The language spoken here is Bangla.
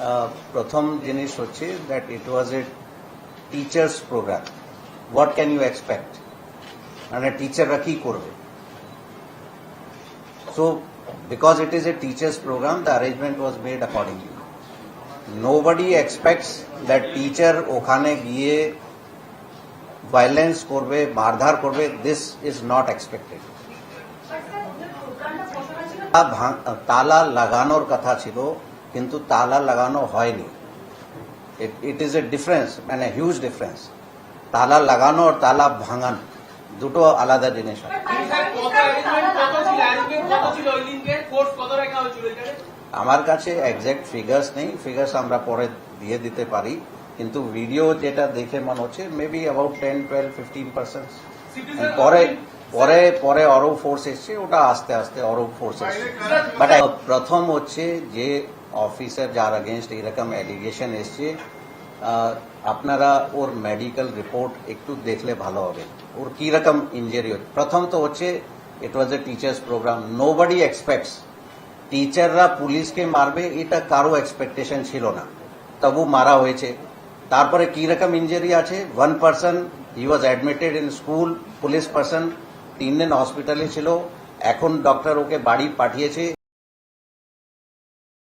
আহ, প্রথম জিনিস হচ্ছে that it was a teachers program what can you expect মানে টিচাররা কি করবে so because it is a teachers program the arrangement was made accordingly nobody expects that teacher ওখানে গিয়ে ভায়োলেন্স করবে মারধার করবে দিস ইজ নট এক্সপেক্টেড তালা লাগানোর কথা ছিল। কিন্তু তালা লাগানো হয়নি। ইট ইজ এ ডিফারেন্স মানে হিউজ ডিফারেন্স তালা লাগানো আর তালা ভাঙানো দুটো আলাদা জিনিস হয়। আমার কাছে এক্সাক্ট ফিগার্স নেই। ফিগার্স আমরা পরে দিয়ে দিতে পারি। কিন্তু ভিডিও যেটা দেখে মনে হচ্ছে maybe about ten twelve fifteen percent পরে পরে পরে আরও ফোর্স এসছে ওটা আস্তে আস্তে আরও ফোর্স এসছে। বাট প্রথম হচ্ছে যে অফিসার যার অগেনস্ট এরকম অ্যালিগেশন এসছে। আপনারা ওর মেডিকেল রিপোর্ট একটু দেখলে ভালো হবে। ওর কি রকম ইঞ্জুরি হচ্ছে? প্রথম তো হচ্ছে it was a teachers program nobody expects টিচাররা পুলিশকে মারবে, এটা কারও এক্সপেকটেশন ছিল না। তবু মারা হয়েছে। তারপরে কি রকম ইঞ্জুরি আছে? One person he was admitted in school police person তিন দিন হসপিটালে ছিল। এখন ডক্টর ওকে বাড়ি পাঠিয়েছে।